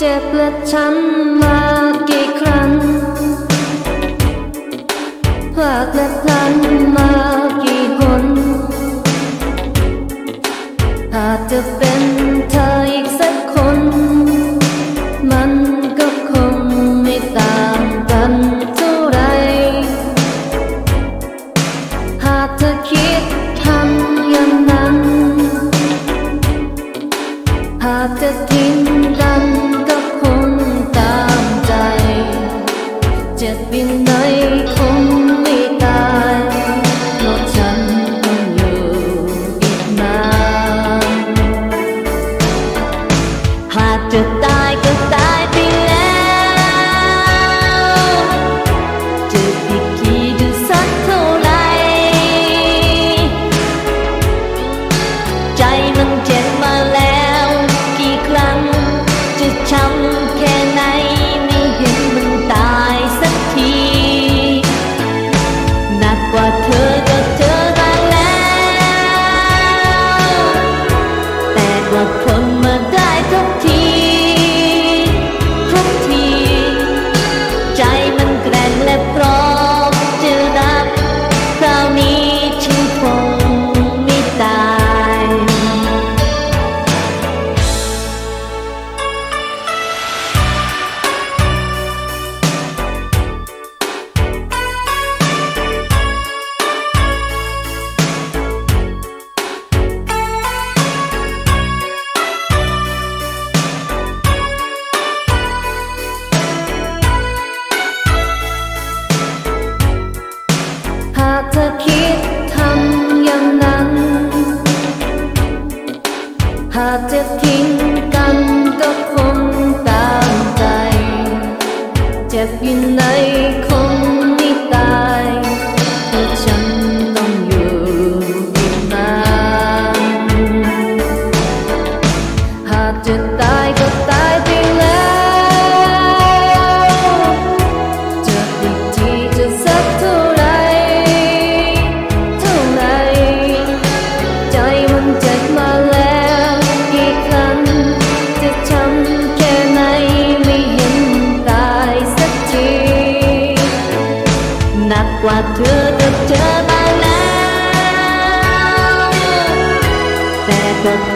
เจ็บและช้ำมากี่ครั้งพลาดและพลันมากี่คนอาจจะเป็นเธออีกสัก bin tears. จ็บอยู่ในค เธอกับเธอมาแล้วแต่กั